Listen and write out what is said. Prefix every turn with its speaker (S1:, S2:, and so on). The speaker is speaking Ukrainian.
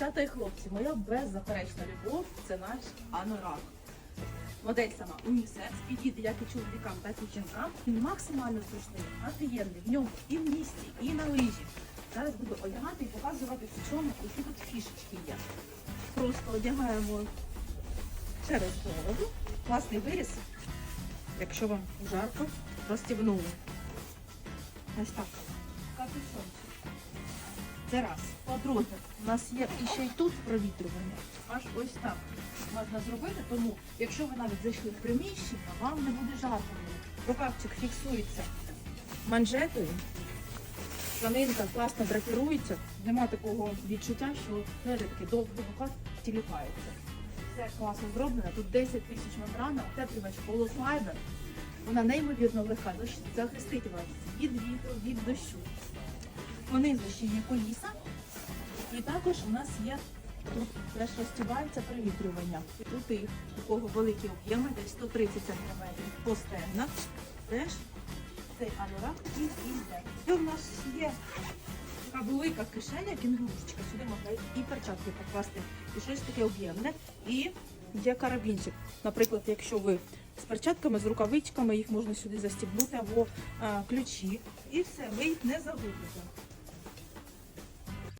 S1: Дівчата і хлопці, моя беззаперечна любов це наш анорак. Модель сама унісекс, підійде як і чоловікам, так і жінкам. Він максимально зручний, офігенний. В ньому і в місті, і на лижі. Зараз буду одягати і показувати, в чому які тут фішечки є. Просто одягаємо через голову. Класний виріс. Якщо вам жарко, розстібнули. Ось так. Капюшончик. Це раз. По-друге, у нас є і ще й тут провітрювання. Аж ось так можна зробити, тому якщо ви навіть зайшли в приміщення, вам не буде жарко. Рукавчик фіксується манжетою. Тканинка класно драпірується. Нема такого відчуття, що передки довго рукав тіліпаються. Все класно зроблено. Тут 10 тисяч мембрана, утеплювач полуфайбер. Вона неймовірно легка, захистить вас від вітру, від дощу. Понизу ще коліса. І також у нас є тут теж розтібається привітрювання. Тут і у кого великі об'єми, десь 130 см по стегнах. Теж цей анорак і йде. І у нас є така велика кишеня, кінгурушечка. Сюди можна і перчатки покласти, і щось таке об'ємне. І є карабінчик. Наприклад, якщо ви з перчатками, з рукавичками, їх можна сюди застібнути або а, ключі. І все, ви їх не загубите.